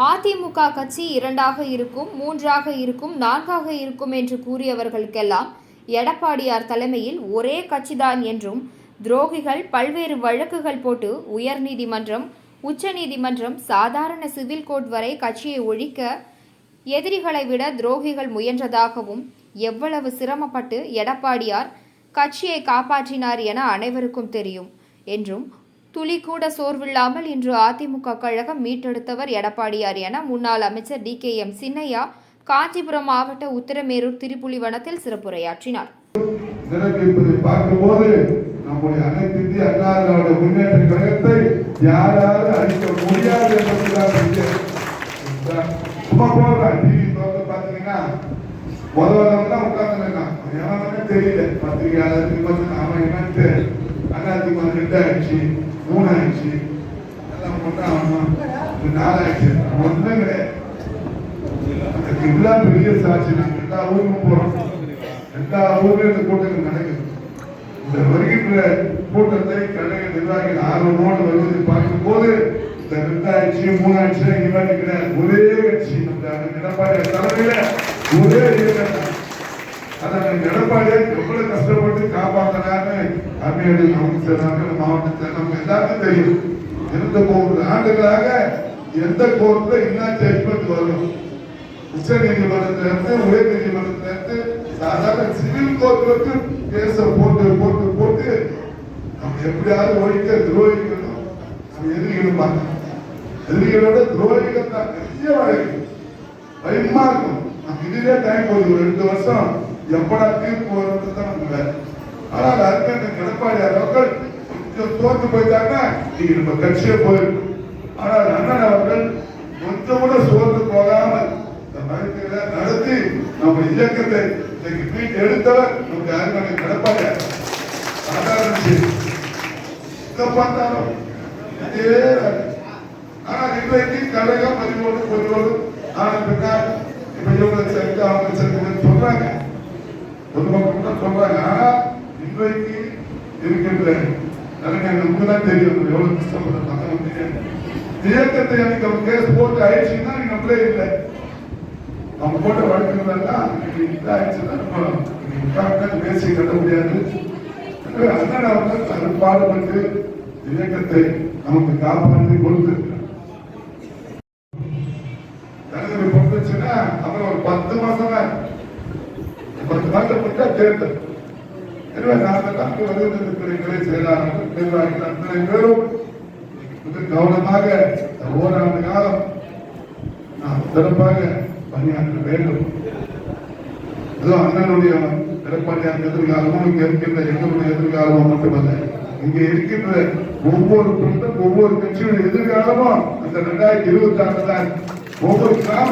அதிமுக கட்சி இரண்டாக இருக்கும் மூன்றாக இருக்கும் நான்காக இருக்கும் என்று கூறியவர்களுக்கெல்லாம் எடப்பாடியார் தலைமையில் ஒரே கட்சிதான் என்றும் துரோகிகள் பல்வேறு வழக்குகள் போட்டு உயர்நீதிமன்றம் உச்சநீதிமன்றம் சாதாரண சிவில் கோர்ட் வரை கட்சியை ஒழிக்க எதிரிகளை விட துரோகிகள் முயன்றதாகவும் எவ்வளவு சிரமப்பட்டு எடப்பாடியார் கட்சியை காப்பாற்றினார் என அனைவருக்கும் தெரியும் என்றும் துளி கூட சோர்வில்லாமல் இன்று அதிமுக கழகம் மீட்டெடுத்தவர் எடப்பாடியார் என முன்னாள் அமைச்சர் T K M Chinnaiya Kanchipuram மாவட்ட உத்திரமேரூர் திருப்புலிவனத்தில் சிறப்புரையாற்றினார். தெரியல. பத்திரிகையாளர் வந்து அவன் என்னன்ட்டு மூணாயிடுச்சு எல்லாம் கொண்டாடணும் அவன் இது நாலு ஒன்றும் கிடையாது. அதுக்கு எல்லாம் பெரிய சாட்சி நாங்கள் எல்லா ஊருக்கும் போகிறோம் எல்லா ஊர்லேயும் இந்த கூட்டங்கள் நடக்குது இந்த வருகின்ற கூட்டத்தை கழக நிர்வாகிகள் ஆர்வமோடு வருவதை பார்க்கும்போது இந்த ரெண்டாயிரத்தி மூணாயிரத்தி இவன் ஒரே கட்சி நம்ம எடப்பாடி தலைமையில ஒரே இயக்கம் தான். அதை அந்த எடப்பாடியை எவ்வளவு கஷ்டப்பட்டு காப்பாத்தினான்னு அம்மையுடைய நமக்கு அவர்கள் மாவட்டத்தில் நமக்கு எல்லாருக்கும் தெரியும். இருந்த மூன்று ஆண்டுகளாக எந்த கோர்ட்ல என்ன ஜட்மெண்ட் வரும்? உச்ச நீதிமன்றத்திலிருந்து உயர் நீதிமன்றத்திலிருந்து சாதாரண சிவில் கோர்ட்டுக்கு கேஸ போட்டு போட்டு போட்டு நம்ம எப்படியாவது ஒழிக்க துரோகிக்கணும். நம்ம எதிரிகளும் பார்க்கணும். எதிரிகளோட துரோகிகள் தான் நிறைய வழக்கு பயமா இருக்கும். நம்ம இதுலயே டைம் போகுது. ஒரு ரெண்டு வருஷம். எப்படா தீர்ப்பு வரும்னு தான் நமக்கு வேலை ஆனால் அதுக்கு அந்த எடப்பாடியார் அவர்கள் கொஞ்சம் தோத்து போயிட்டாங்கன்னா நீங்க நம்ம கட்சியே போயிருக்கும் ஆனால் அண்ணன் அவர்கள் கொஞ்சம் கூட சோர்ந்து போகாமல் இந்த மருத்துவ நடத்தி நம்ம இயக்கத்தை இன்னைக்கு மீட் எடுத்தவர் நமக்கு அருமையான எடப்பாடியார் சாதாரண விஷயம் பார்த்தாலும் இதே ஆனால் இன்றைக்கு கழகம் பதினோடு பதினோடு ஆனால் பின்னால் இப்ப இவங்க சேர்த்து அவங்க இன்றைக்கு இருக்கின்ற கலைஞர்களுக்கு தெரியும். எவ்வளவு கஷ்டப்படுற மக்களுக்கு தெரியும் இயக்கத்தை எனக்கு அவங்க கேஸ் போட்டு ஆயிடுச்சுன்னா நீங்க நம்மளே இல்லை. அவங்க போட்ட வழக்குகள் எல்லாம் பேசி கட்ட முடியாது. அண்ணன் அவர்கள் அரும்பாடுபட்டு இயக்கத்தை நமக்கு காப்பாற்றி கொடுத்திருக்கிறார். தலைவர் பொறுத்துச்சுன்னா அப்புறம் ஒரு பத்து மாசமா பத்து மாசம் தேர்தல். எனவே நாங்கள் அங்கு வருகின்ற துறைகளை செயலாளர்கள் நிர்வாகிகள் அத்தனை பேரும் மிக கவனமாக ஓராண்டு காலம் நாம் சிறப்பாக பணியாற்ற வேண்டும். இதோ அண்ணனுடைய எடப்பாடியார் எதிர்காலமும் இங்க இருக்கின்ற எங்களுடைய எதிர்காலமும் மட்டுமல்ல இங்க இருக்கின்ற ஒவ்வொரு ஒவ்வொரு கட்சியுடைய எதிர்காலமும் அந்த ரெண்டாயிரத்தி இருபத்தி ஆறு தான் ஒவ்வொரு கிராம